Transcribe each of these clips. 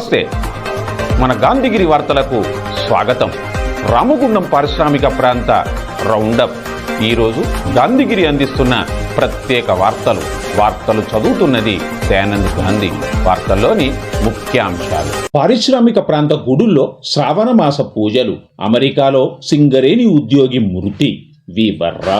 నమస్తే. మన గాంధీగిరి వార్తలకు స్వాగతం. రామగుండం పారిశ్రామిక ప్రాంత రౌండప్. ఈరోజు గాంధీగిరి అందిస్తున్న ప్రత్యేక వార్తలు. వార్తలు చదువుతున్నది దయానంద్ గాంధీ. వార్తల్లోని ముఖ్యాంశాలు. పారిశ్రామిక ప్రాంత గుడుల్లో శ్రావణ మాస పూజలు. అమెరికాలో సింగరేణి ఉద్యోగి మృతి. వివర్రా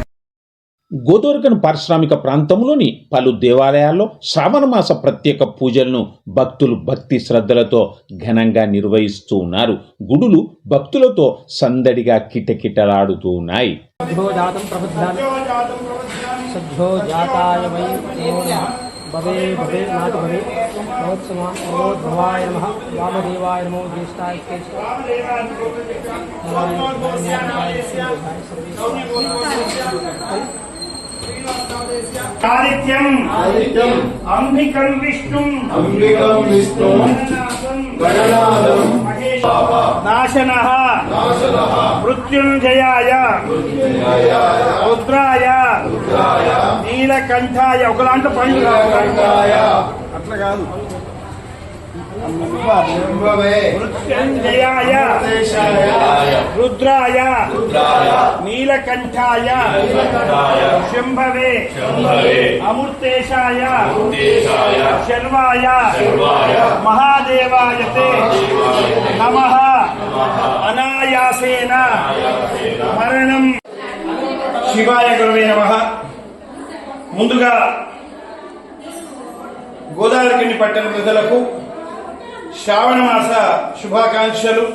గోదోర్గన్ పారిశ్రామిక ప్రాంతంలోని పలు దేవాలయాల్లో శ్రావణమాస ప్రత్యేక పూజలను భక్తులు భక్తి శ్రద్ధలతో ఘనంగా నిర్వహిస్తూ ఉన్నారు. గుడులు భక్తులతో సందడిగా కిటకిటలాడుతూ ఉన్నాయి. కాళిత్యం అంబికం విష్ణు అంబికం విష్ణు గణనాథం నాశన మృత్యుంజయాయ రుద్రాయ నీలకంఠాయ ఒకలాంటి పండుగ అట్లా కాదు. మృత్యుంజయాయ దేశాయ రుద్రాయ నీలకంఠాయ శంభవే అమృతేశాయ శర్వాయ మహాదేవాయతే నమ అనాయాసేన మరణం. శివాయ గురవే నమ. ముందుగా గోదావరికిండి పట్టణ ప్రజలకు శ్రావణ మాస శుభాకాంక్షలు.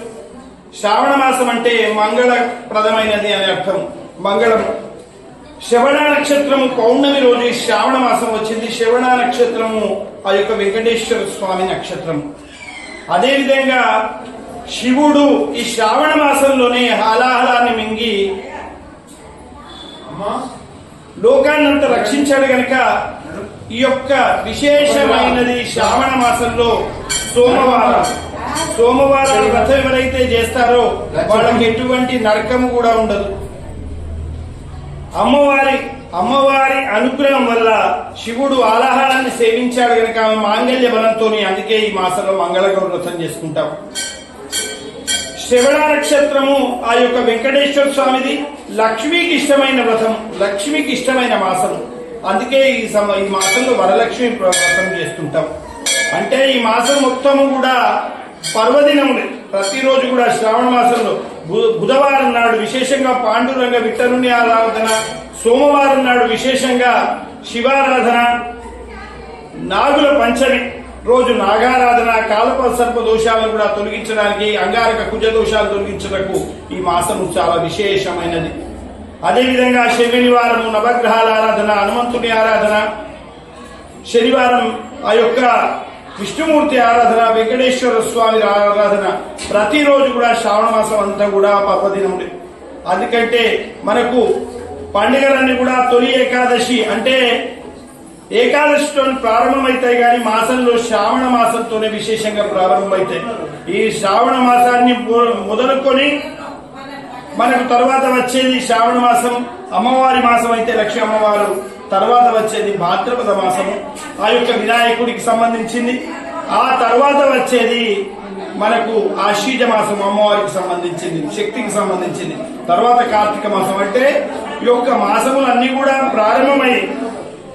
శ్రావణ మాసం అంటే మంగళప్రదమైనది అని అర్థం. మంగళం. శ్రవణ నక్షత్రం పౌర్ణమి రోజు శ్రావణ మాసం వచ్చింది. శ్రవణ నక్షత్రము ఆ యొక్క వెంకటేశ్వర స్వామి నక్షత్రం. అదేవిధంగా శివుడు ఈ శ్రావణ మాసంలోనే హాలాహలాన్ని మింగి లోకాన్నంతా రక్షించాడు గనక ఈ యొక్క విశేషమైనది శ్రావణ మాసంలో సోమవారం. సోమవారం వ్రతం ఎవరైతే చేస్తారో వాళ్ళకి ఎటువంటి నరకము కూడా ఉండదు. అమ్మవారి అమ్మవారి అనుగ్రహం వల్ల శివుడు ఆలాహారాన్ని సేవించాడు కనుక ఆమె మాంగళ్య బలంతో అందుకే ఈ మాసంలో మంగళగౌర వ్రతం చేసుకుంటాం. శ్రవణ నక్షత్రము ఆ యొక్క వెంకటేశ్వర స్వామిది లక్ష్మికి ఇష్టమైన వ్రతం లక్ష్మికి ఇష్టమైన మాసము. అందుకే ఈ సమ ఈ మాసంలో వరలక్ష్మి వ్రతం చేస్తుంటాం. అంటే ఈ మాసం మొత్తము కూడా పర్వదినములు ప్రతిరోజు కూడా శ్రావణ మాసంలో బు- బుధవారం నాడు విశేషంగా పాండురంగ విఠలుని ఆరాధన సోమవారం నాడు విశేషంగా శివారాధన నాగుల పంచమి రోజు నాగారాధన కాలప సర్ప దోషాలను కూడా తొలగించడానికి అంగారక కుజ దోషాలు తొలగించడానికి ఈ మాసము చాలా విశేషమైనది. అదేవిధంగా శనివారం నవగ్రహాల ఆరాధన హనుమంతుని ఆరాధన శనివారం ఆ యొక్క విష్ణుమూర్తి ఆరాధన వెంకటేశ్వర స్వామి ఆరాధన. ప్రతిరోజు కూడా శ్రావణ మాసం అంతా కూడా పర్వదినములే అందుకంటే మనకు పండుగలన్నీ కూడా తొలి ఏకాదశి అంటే ఏకాదశితో ప్రారంభమవుతాయి కానీ మాసంలో శ్రావణ మాసంతోనే విశేషంగా ప్రారంభమవుతాయి. ఈ శ్రావణ మాసాన్ని మొదలుకొని మనకు తర్వాత వచ్చేది శ్రావణ మాసం అమ్మవారి మాసం అయితే లక్ష్మీ అమ్మవారు. తర్వాత వచ్చేది భాద్రపద మాసము. ఆ యొక్క వినాయకుడికి సంబంధించింది. ఆ తర్వాత వచ్చేది మనకు ఆశీజ మాసం అమ్మవారికి సంబంధించింది శక్తికి సంబంధించింది. తర్వాత కార్తీక మాసం అంటే ఈ యొక్క మాసములన్నీ కూడా ప్రారంభమై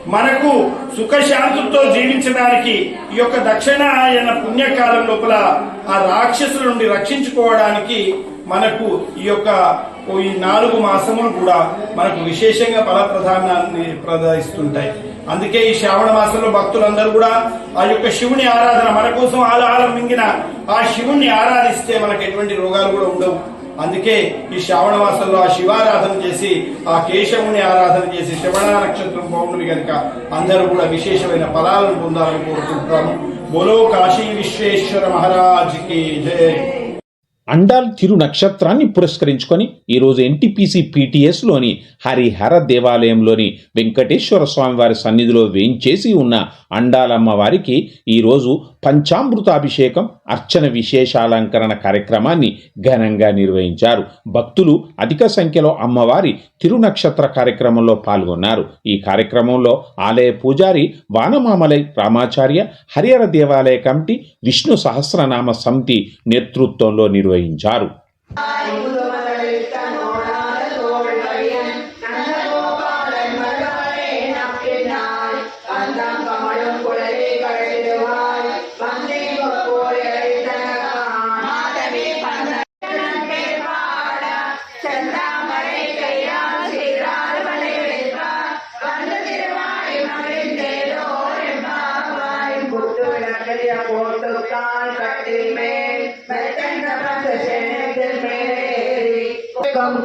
మనకు సుఖశాంతులతో జీవించడానికి ఈ యొక్క దక్షిణాయన పుణ్యకాలం లోపల ఆ రాక్షసుల నుండి రక్షించుకోవడానికి మనకు ఈ యొక్క ఈ నాలుగు మాసములు కూడా మనకు విశేషంగా ఫలప్రధానాన్ని ప్రదయిస్తుంటాయి. అందుకే ఈ శ్రావణ మాసంలో భక్తులందరూ కూడా ఆ యొక్క శివుని ఆరాధన మన కోసం ఆలహారం మింగిన ఆ శివుణ్ణి ఆరాధిస్తే మనకు ఎటువంటి రోగాలు కూడా ఉండవు. అందుకే ఈ శ్రావణ మాసంలో ఆ శివారాధన చేసి ఆ కేశవుని ఆరాధన చేసి శ్రవణ నక్షత్రం పౌర్ణమి కనుక అందరూ కూడా విశేషమైన ఫలాలను పొందాలని కోరుకుంటున్నాము. బోలో కాశీ విశ్వేశ్వర మహారాజ్కి జయ అండాల్ తిరు నక్షత్రాన్ని పురస్కరించుకొని ఈరోజు ఎన్టీపీసీ పీటీఎస్లోని హరిహర దేవాలయంలోని వెంకటేశ్వర స్వామివారి సన్నిధిలో వేంచేసి ఉన్న అండాలమ్మ వారికి ఈరోజు పంచామృతాభిషేకం అర్చన విశేషాలంకరణ కార్యక్రమాన్ని ఘనంగా నిర్వహించారు. భక్తులు అధిక సంఖ్యలో అమ్మవారి తిరునక్షత్ర కార్యక్రమంలో పాల్గొన్నారు. ఈ కార్యక్రమంలో ఆలయ పూజారి వానమామలై రామాచార్య హరిహర దేవాలయ కమిటీ విష్ణు సహస్రనామ సమితి నేతృత్వంలో నిర్వహించారు.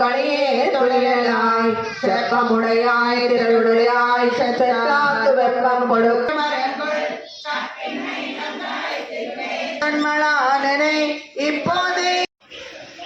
கணியே தொழிலாய் செப்பமுடையாய் திருவுடையாய் சத்தாத்து வெப்பம் கொடுக்கும் கண்மளானனை இப்போதே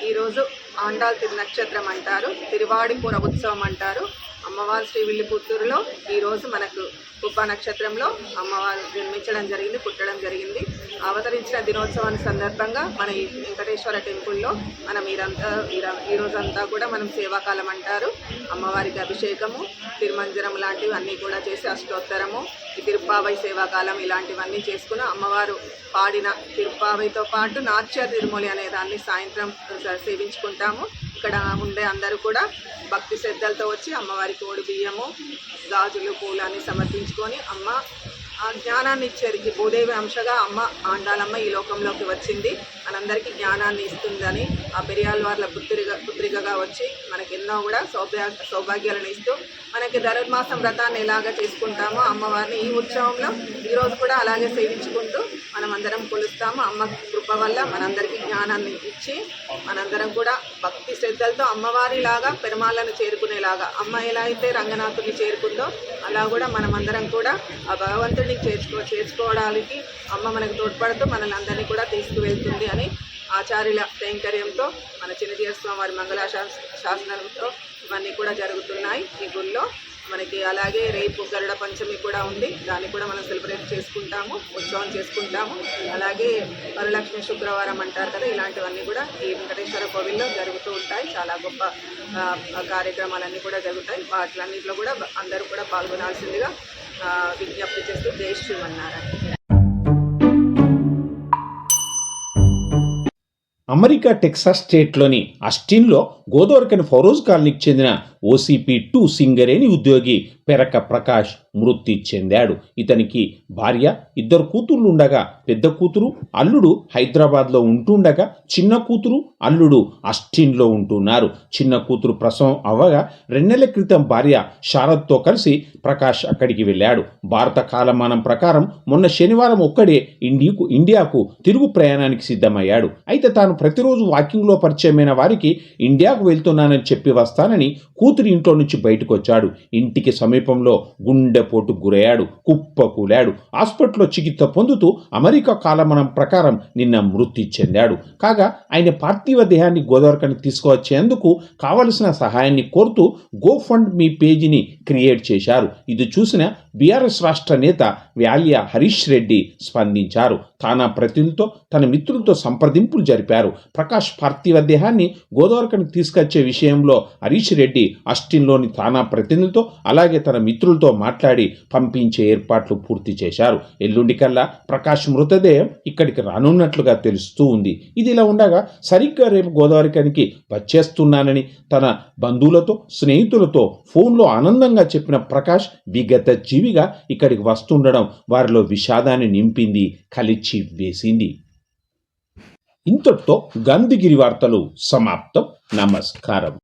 ఈరోజు ఆండాల్ తిరునక్షత్రం అంటారు తిరువాడిపుర ఉత్సవం అంటారు అమ్మవారు శ్రీ విల్లిపుత్తూరులో ఈరోజు మనకు ఉప నక్షత్రంలో అమ్మవారు జన్మించడం జరిగింది పుట్టడం జరిగింది. అవతరించిన దినోత్సవాన్ని సందర్భంగా మన ఈ వెంకటేశ్వర టెంపుల్లో మనం ఈరంతా ఈర- ఈ రోజంతా కూడా మనం సేవాకాలం అంటారు. అమ్మవారికి అభిషేకము తిరుమంజరం లాంటివి అన్నీ కూడా చేసి అష్టోత్తరము ఈ తిరుప్పావై సేవాకాలం ఇలాంటివన్నీ చేసుకుని అమ్మవారు పాడిన తిరుప్పావైతో పాటు నాట్య తిరుమలి అనే దాన్ని సాయంత్రం సేవించుకుంటాము. ఇక్కడ ఉండే అందరూ కూడా భక్తి శ్రద్ధలతో వచ్చి అమ్మవారికి ఓడి బియ్యము గాజులు పూలు అన్ని తెలుసుకొని అమ్మ ఆ జ్ఞానాన్ని ఇచ్చేది భూదేవి అంశగా అమ్మ ఆండాలమ్మ ఈ లోకంలోకి వచ్చింది. మనందరికీ జ్ఞానాన్ని ఇస్తుందని ఆ పెరియాల వాళ్ళ పుత్రిక పుత్రికగా వచ్చి మనకి ఎన్నో కూడా సౌభాగ్య సౌభాగ్యాలను ఇస్తూ మనకి ధనుర్మాసం వ్రతాన్ని ఎలాగ చేసుకుంటామో అమ్మవారిని ఈ ఉత్సవంలో ఈరోజు కూడా అలాగే సేవించుకుంటూ మనం అందరం కొలుస్తాము. అమ్మ కృప వల్ల మనందరికీ జ్ఞానాన్ని ఇచ్చి మనందరం కూడా భక్తి శ్రద్ధలతో అమ్మవారిలాగా పెరుమాళ్ళను చేరుకునేలాగా అమ్మ ఎలా అయితే రంగనాథుని చేరుకుందో అలా కూడా మనమందరం కూడా ఆ భగవంతుడిని చేర్చుకో చేర్చుకోవడానికి అమ్మ మనకు తోడ్పడుతూ మనల్ని అందరినీ కూడా తీసుకువెళ్తుంది. అని ఆచార్యుల కైంకర్యంతో మన చిన్నజీవ స్వామివారి మంగళ శాసనంతో ఇవన్నీ కూడా జరుగుతున్నాయి ఈ గుళ్ళో. మనకి అలాగే రేపు గరుడ పంచమి కూడా ఉంది. దాన్ని కూడా మనం సెలబ్రేట్ చేసుకుంటాము ఉత్సవం చేసుకుంటాము. అలాగే వరలక్ష్మి శుక్రవారం అంటారు కదా ఇలాంటివన్నీ కూడా ఈ వెంకటేశ్వర కోవిల్లో జరుగుతూ ఉంటాయి. చాలా గొప్ప కార్యక్రమాలన్నీ కూడా జరుగుతాయి. వాటిలన్నింటిలో కూడా అందరూ కూడా పాల్గొనాల్సిందిగా విజ్ఞప్తి చేస్తూ జై శ్రీమన్నారాయణ. అమెరికా టెక్సాస్ స్టేట్లోని అస్టిన్లో గోదావరికని ఫరోజ్ కాలనీకి చెందిన ఓసీపీ టూ సింగరేణి ఉద్యోగి పెరక ప్రకాష్ మృతి చెందాడు. ఇతనికి భార్య ఇద్దరు కూతుర్లు ఉండగా పెద్ద కూతురు అల్లుడు హైదరాబాద్లో ఉంటుండగా చిన్న కూతురు అల్లుడు అస్టిన్లో ఉంటున్నారు. చిన్న కూతురు ప్రసవం అవ్వగా రెండేళ్ళ క్రితం భార్య శారద్తో కలిసి ప్రకాష్ అక్కడికి వెళ్ళాడు. భారత కాలమానం ప్రకారం మొన్న శనివారం ఒక్కడే ఇండియకు ఇండియాకు తిరుగు ప్రయాణానికి సిద్ధమయ్యాడు. అయితే తాను ప్రతిరోజు వాకింగ్లో పరిచయమైన వారికి ఇండియా ఇండియాకు వెళ్తున్నానని చెప్పి వస్తానని కూతురి ఇంట్లో నుంచి బయటకు వచ్చాడు ఇంటికి సమీపంలో గుండెపోటు గురయ్యాడు కుప్పకూలాడు. హాస్పిటల్లో చికిత్స పొందుతూ అమెరికా కాలమనం ప్రకారం నిన్న మృతి చెందాడు. కాగా ఆయన పార్థివ దేహాన్ని గోదావరికని తీసుకువచ్చేందుకు కావలసిన సహాయాన్ని కోరుతూ గో ఫండ్ మీ పేజీని క్రియేట్ చేశారు. ఇది చూసిన బీఆర్ఎస్ రాష్ట్ర నేత వ్యాల్య హరీష్ రెడ్డి స్పందించారు. తానా ప్రతినిధులతో తన మిత్రులతో సంప్రదింపులు జరిపారు. ప్రకాష్ పార్థివ దేహాన్ని గోదావరికని తీసుకొచ్చే విషయంలో హరీష్ రెడ్డి అస్టిన్లోని తానా ప్రతినిధులతో అలాగే తన మిత్రులతో మాట్లాడి పంపించే ఏర్పాట్లు పూర్తి చేశారు. ఎల్లుండి కల్లా ప్రకాష్ మృతదేహం ఇక్కడికి రానున్నట్లుగా తెలుస్తూ ఉంది. ఇది ఇలా ఉండగా సరిగ్గా రేపు గోదావరికనికి వచ్చేస్తున్నానని తన బంధువులతో స్నేహితులతో ఫోన్లో ఆనందంగా చెప్పిన ప్రకాష్ విగత జీవిగా ఇక్కడికి వస్తుండడం వారిలో విషాదాన్ని నింపింది కలిచి వేసింది. ఇంతటితో గాంధీగిరి వార్తలు సమాప్తం. నమస్కారం.